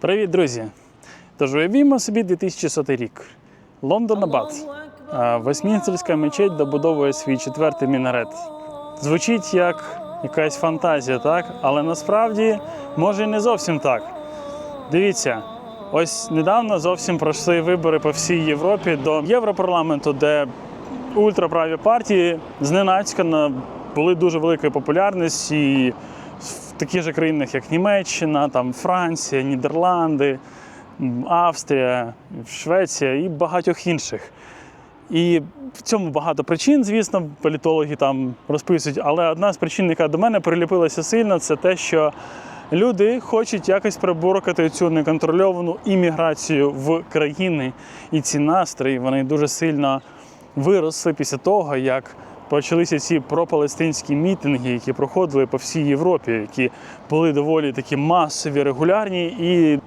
Привіт, друзі! Тож уявімо собі 2100 рік. Лондон Абат. А мечеть добудовує свій четвертий мінарет. Звучить як якась фантазія, так? Але насправді може і не зовсім так. Дивіться, ось недавно зовсім пройшли вибори по всій Європі до Європарламенту, де ультраправі партії зненацька були дуже великої популярності таких же країнах, як Німеччина, там Франція, Нідерланди, Австрія, Швеція і багатьох інших. І в цьому багато причин, звісно, політологи там розписують. Але одна з причин, яка до мене приліпилася сильно, це те, що люди хочуть якось приборкати цю неконтрольовану імміграцію в країни. І ці настрої вони дуже сильно виросли після того, як почалися ці пропалестинські мітинги, які проходили по всій Європі, які були доволі такі масові, регулярні і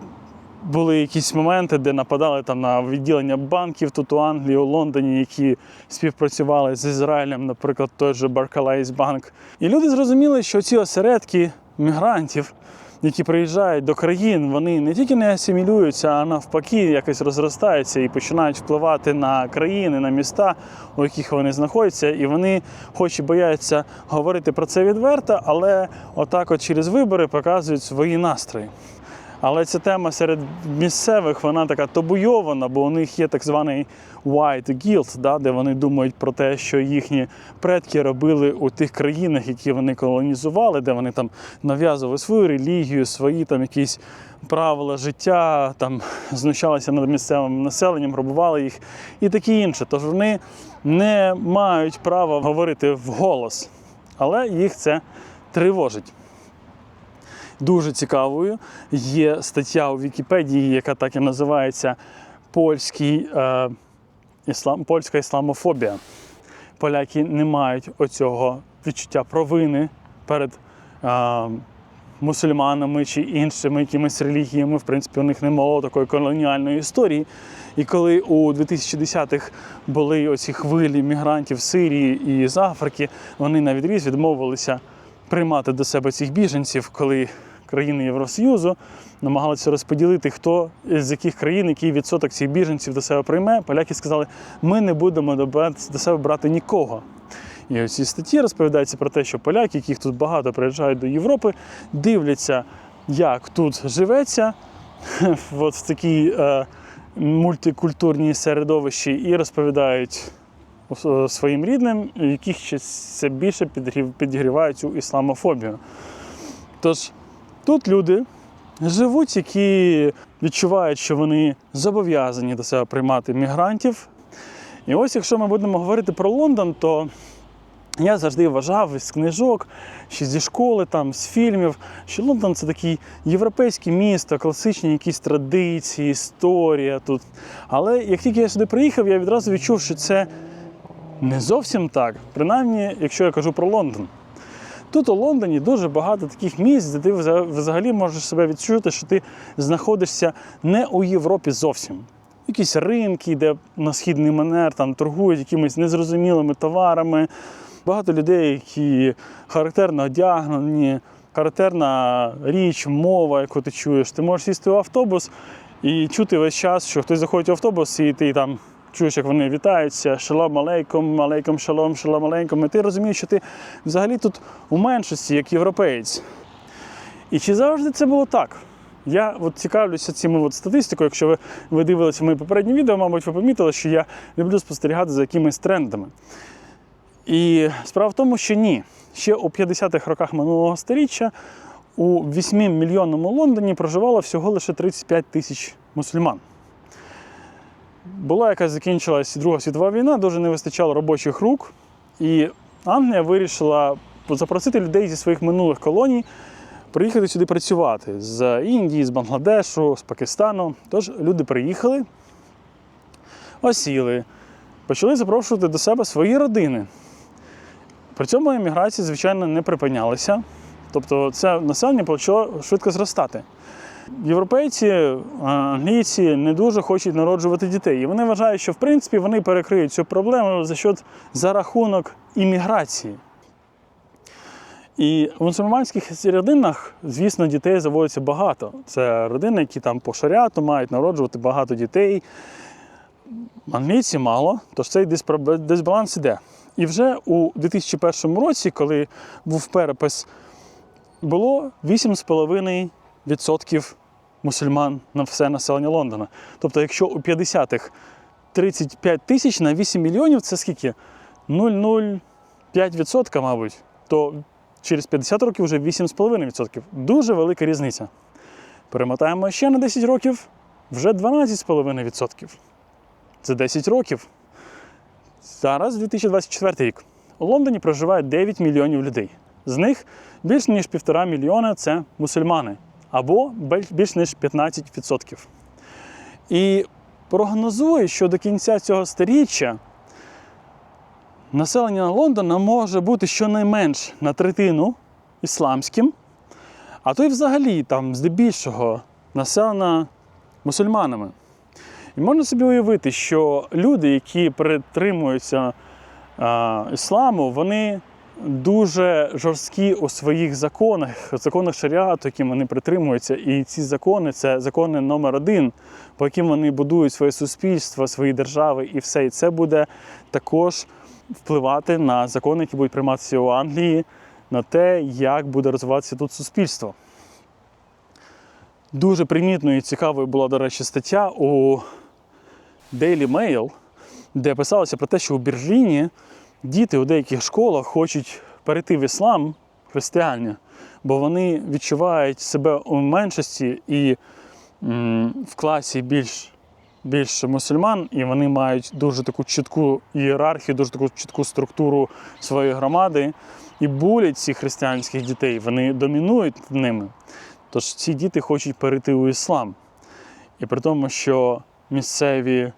були якісь моменти, де нападали там на відділення банків тут у Англії, у Лондоні, які співпрацювали з Ізраїлем, наприклад, той же Barclays Банк. І люди зрозуміли, що ці осередки мігрантів, які приїжджають до країн, вони не тільки не асимілюються, а навпаки, якось розростаються і починають впливати на країни, на міста, у яких вони знаходяться. І вони, хоч і бояться говорити про це відверто, але отак, от через вибори показують свої настрої. Але ця тема серед місцевих вона така табуйована, бо у них є так званий white guilt, да, де вони думають про те, що їхні предки робили у тих країнах, які вони колонізували, де вони там нав'язували свою релігію, свої там якісь правила життя, там знущалися над місцевим населенням, грабували їх і таке інше. Тож вони не мають права говорити вголос, але їх це тривожить дуже цікавою. Є стаття у Вікіпедії, яка так і називається Польський, е, іслам, Польська ісламофобія. Поляки не мають оцього відчуття провини перед е, мусульманами чи іншими якимись релігіями. В принципі, у них не було такої колоніальної історії. І коли у 2010-х були оці хвилі мігрантів з Сирії і з Африки, вони на відріз відмовилися приймати до себе цих біженців, коли країни Євросоюзу намагалися розподілити, хто з яких країн, який відсоток цих біженців до себе прийме. Поляки сказали, ми не будемо до себе брати нікого. І у цій статті розповідається про те, що поляки, яких тут багато приїжджають до Європи, дивляться, як тут живеться в такій е, мультикультурній середовищі, і розповідають е, своїм рідним, яких ще більше підгрів- підігрівають цю ісламофобію. Тож тут люди живуть, які відчувають, що вони зобов'язані до себе приймати мігрантів. І ось якщо ми будемо говорити про Лондон, то я завжди вважав із книжок, ще зі школи, там, з фільмів, що Лондон це такий європейське місто, класичні якісь традиції, історія тут. Але як тільки я сюди приїхав, я відразу відчув, що це не зовсім так. Принаймні, якщо я кажу про Лондон. Тут у Лондоні дуже багато таких місць, де ти взагалі можеш себе відчути, що ти знаходишся не у Європі зовсім. Якісь ринки, де на східний манер там торгують якимись незрозумілими товарами. Багато людей, які характерно одягнені, характерна річ, мова, яку ти чуєш. Ти можеш сісти в автобус і чути весь час, що хтось заходить в автобус, і ти там чуєш, як вони вітаються, шалом алейкум, алейкум шалом, шалом алейкум. І ти розумієш, що ти взагалі тут у меншості, як європеєць. І чи завжди це було так? Я от цікавлюся цими от статистикою. Якщо ви, ви дивилися мої попередні відео, мабуть, ви помітили, що я люблю спостерігати за якимись трендами. І справа в тому, що ні. Ще у 50-х роках минулого століття у 8-мільйонному Лондоні проживало всього лише 35 тисяч мусульман. Була якась закінчилась Друга світова війна, дуже не вистачало робочих рук, і Англія вирішила запросити людей зі своїх минулих колоній приїхати сюди працювати з Індії, з Бангладешу, з Пакистану. Тож люди приїхали, осіли, почали запрошувати до себе свої родини. При цьому еміграція, звичайно, не припинялася. Тобто це населення почало швидко зростати. Європейці, е, англійці не дуже хочуть народжувати дітей. І вони вважають, що в принципі вони перекриють цю проблему за счет за рахунок імміграції. І в мусульманських родинах, звісно, дітей заводиться багато. Це родини, які там по шаріату мають народжувати багато дітей. Англійці мало, тож цей дисбаланс іде. І вже у 2001 році, коли був перепис, було 8,5% мусульман на все населення Лондона. Тобто, якщо у 50-х 35 тисяч на 8 мільйонів це скільки? 0,05%, мабуть, то через 50 років вже 8,5%. Дуже велика різниця. Перемотаємо ще на 10 років, вже 12,5%. За 10 років. Зараз 2024 рік. У Лондоні проживає 9 мільйонів людей. З них більш ніж півтора мільйона це мусульмани, або більш ніж 15%. І прогнозує, що до кінця цього сторіччя населення Лондона може бути щонайменш на третину ісламським, а то й взагалі там здебільшого населена мусульманами. І можна собі уявити, що люди, які притримуються а, ісламу, вони дуже жорсткі у своїх законах, у законах шаріату, яким вони притримуються. І ці закони це закони номер один, по яким вони будують своє суспільство, свої держави і все. І це буде також впливати на закони, які будуть прийматися у Англії, на те, як буде розвиватися тут суспільство. Дуже примітною і цікавою була, до речі, стаття у Daily Mail, де писалося про те, що у Берліні діти у деяких школах хочуть перейти в іслам християни, бо вони відчувають себе у меншості і в класі більш, більше мусульман, і вони мають дуже таку чітку ієрархію, дуже таку чітку структуру своєї громади і булять цих християнських дітей, вони домінують ними. Тож ці діти хочуть перейти у іслам. І при тому, що місцеві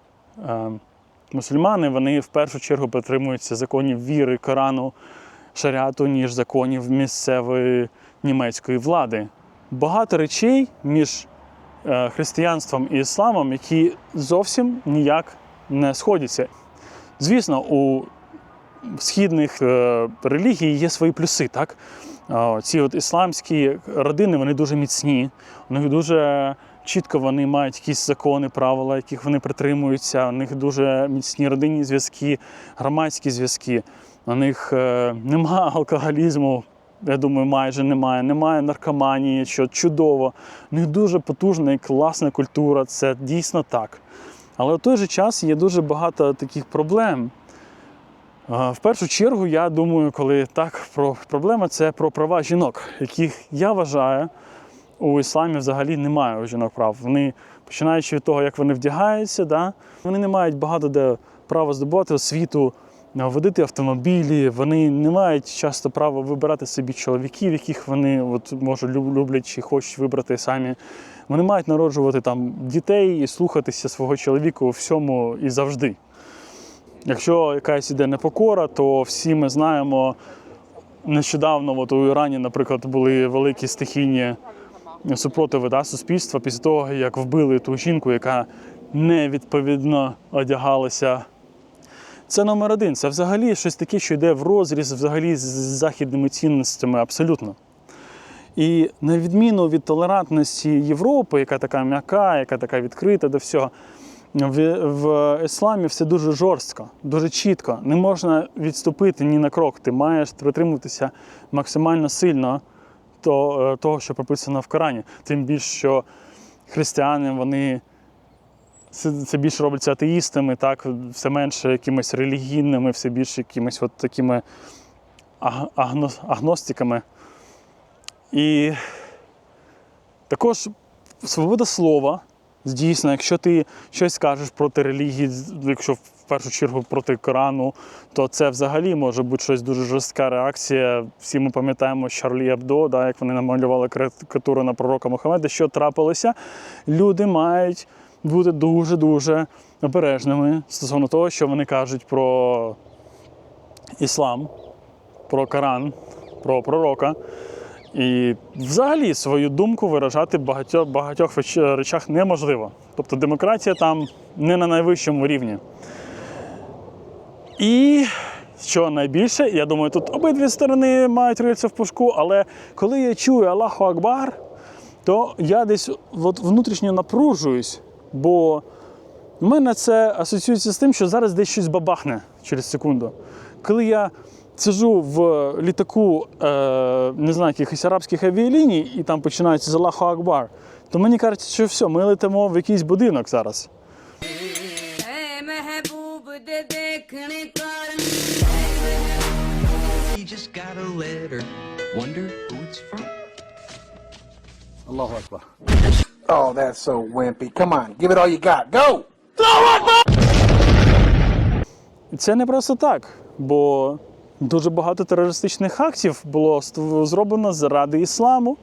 е, мусульмани вони в першу чергу притримуються законів віри, Корану, шаріату, ніж законів місцевої німецької влади. Багато речей між е, християнством і ісламом, які зовсім ніяк не сходяться. Звісно, у східних е, релігій є свої плюси, так? Ці от ісламські родини вони дуже міцні, них дуже чітко вони мають якісь закони, правила, яких вони притримуються. У них дуже міцні родинні зв'язки, громадські зв'язки. У них е, немає алкоголізму. Я думаю, майже немає, немає наркоманії, що чудово. У них дуже потужна і класна культура, це дійсно так. Але в той же час є дуже багато таких проблем. Е, В першу чергу, я думаю, коли так про проблема, це про права жінок, яких я вважаю, у ісламі взагалі немає у жінок прав. Вони, починаючи від того, як вони вдягаються, да, вони не мають багато де права здобувати освіту, е, водити автомобілі, вони не мають часто права вибирати собі чоловіків, яких вони от, може, люблять чи хочуть вибрати самі. Вони мають народжувати там дітей і слухатися свого чоловіка у всьому і завжди. Якщо якась іде непокора, то всі ми знаємо, нещодавно от у Ірані, наприклад, були великі стихійні супротиви да, суспільства після того, як вбили ту жінку, яка невідповідно одягалася. Це номер один. Це взагалі щось таке, що йде в розріз взагалі з західними цінностями абсолютно. І на відміну від толерантності Європи, яка така м'яка, яка така відкрита до всього, в, в ісламі все дуже жорстко, дуже чітко. Не можна відступити ні на крок. Ти маєш притримуватися максимально сильно то, е, того, що прописано в Корані. Тим більше, що християни вони це більше робляться атеїстами, так, все менше якимись релігійними, все більше якимись от такими агно- агностиками. І також свобода слова. Дійсно, якщо ти щось скажеш проти релігії, якщо в першу чергу проти Корану, то це взагалі може бути щось дуже жорстка реакція. Всі ми пам'ятаємо Шарлі Абдо, да, як вони намалювали карикатуру на пророка Мухаммеда, що трапилося. Люди мають бути дуже-дуже обережними стосовно того, що вони кажуть про іслам, про Коран, про пророка. І взагалі свою думку виражати в багатьох, багатьох речах неможливо. Тобто демократія там не на найвищому рівні. І що найбільше, я думаю, тут обидві сторони мають рильце в пушку, але коли я чую Аллаху Акбар, то я десь от внутрішньо напружуюсь, бо в мене це асоціюється з тим, що зараз десь щось бабахне через секунду. Коли я сижу в е, літаку е, не знаю, якихось арабських авіаліній і там починається Залаху Акбар, то мені кажуть, що все, ми летимо в якийсь будинок зараз. Аллаху Akbar. Oh, that's so wimpy. Come on, give it all you got. Go! Це не просто так, бо дуже багато терористичних актів було зроблено заради ісламу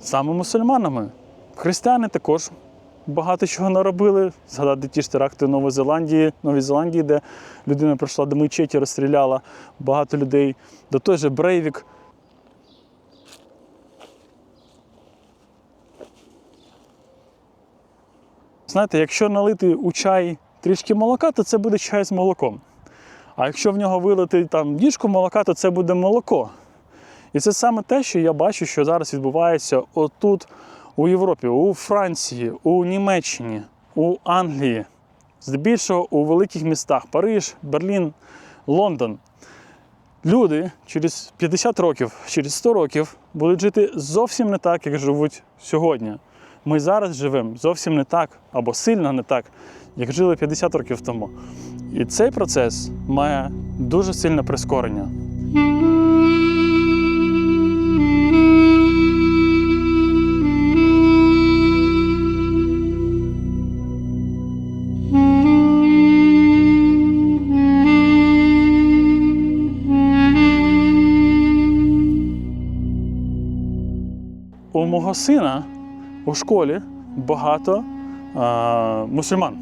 саме мусульманами. Християни також багато чого наробили. Згадати ті ж теракти в Новій Зеландії, Новій Зеландії, де людина прийшла до мечеті, розстріляла багато людей. До той же Брейвік. Знаєте, якщо налити у чай трішки молока, то це буде чай з молоком. А якщо в нього вилити там діжку молока, то це буде молоко. І це саме те, що я бачу, що зараз відбувається отут, у Європі, у Франції, у Німеччині, у Англії, здебільшого у великих містах Париж, Берлін, Лондон. Люди через 50 років, через 100 років будуть жити зовсім не так, як живуть сьогодні. Ми зараз живемо зовсім не так або сильно не так, як жили 50 років тому. І цей процес має дуже сильне прискорення. У мого сина у школі багато а, мусульман.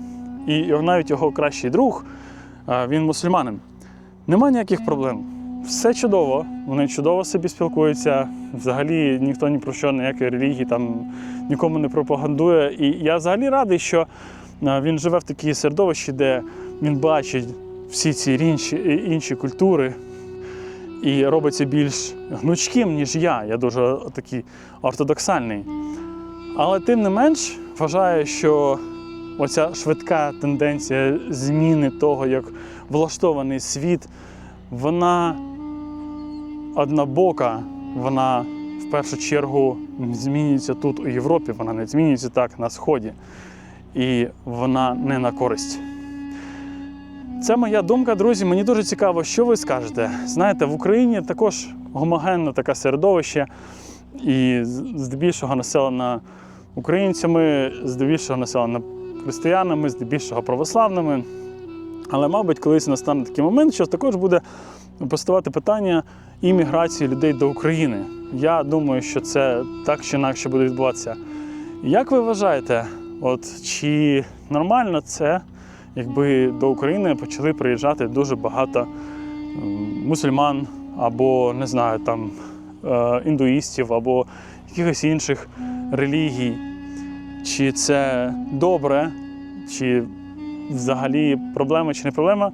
І навіть його кращий друг, а, він мусульманин. Нема ніяких проблем. Все чудово, вони чудово собі спілкуються. Взагалі ніхто ні про що, ніякої релігії там нікому не пропагандує. І я взагалі радий, що він живе в такій середовищі, де він бачить всі ці інші, інші культури, і робиться більш гнучким, ніж я. Я дуже такий ортодоксальний. Але тим не менш вважаю, що оця швидка тенденція зміни того, як влаштований світ, вона однобока, вона в першу чергу змінюється тут у Європі, вона не змінюється так на Сході. І вона не на користь. Це моя думка, друзі. Мені дуже цікаво, що ви скажете. Знаєте, в Україні також гомогенне таке середовище, і здебільшого населена українцями, здебільшого населена християнами, здебільшого православними. Але, мабуть, колись настане такий момент, що також буде поставати питання імміграції людей до України. Я думаю, що це так чи інакше буде відбуватися. Як ви вважаєте, от чи нормально це, якби до України почали приїжджати дуже багато мусульман або не знаю, там е, індуїстів, або якихось інших релігій? Чи це добре, чи взагалі проблема чи не проблема?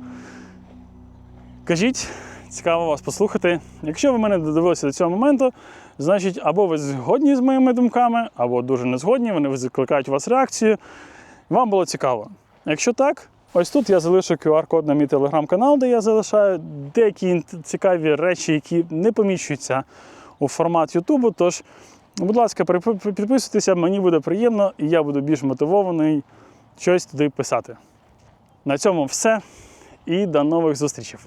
Кажіть, цікаво вас послухати. Якщо ви мене додивилися до цього моменту, значить, або ви згодні з моїми думками, або дуже не згодні, вони викликають у вас реакцію. Вам було цікаво. Якщо так, ось тут я залишу QR-код на мій телеграм-канал, де я залишаю деякі цікаві речі, які не поміщуються у формат Ютубу. Тож, будь ласка, підписуйтеся, мені буде приємно, і я буду більш мотивований щось туди писати. На цьому все і до нових зустрічей.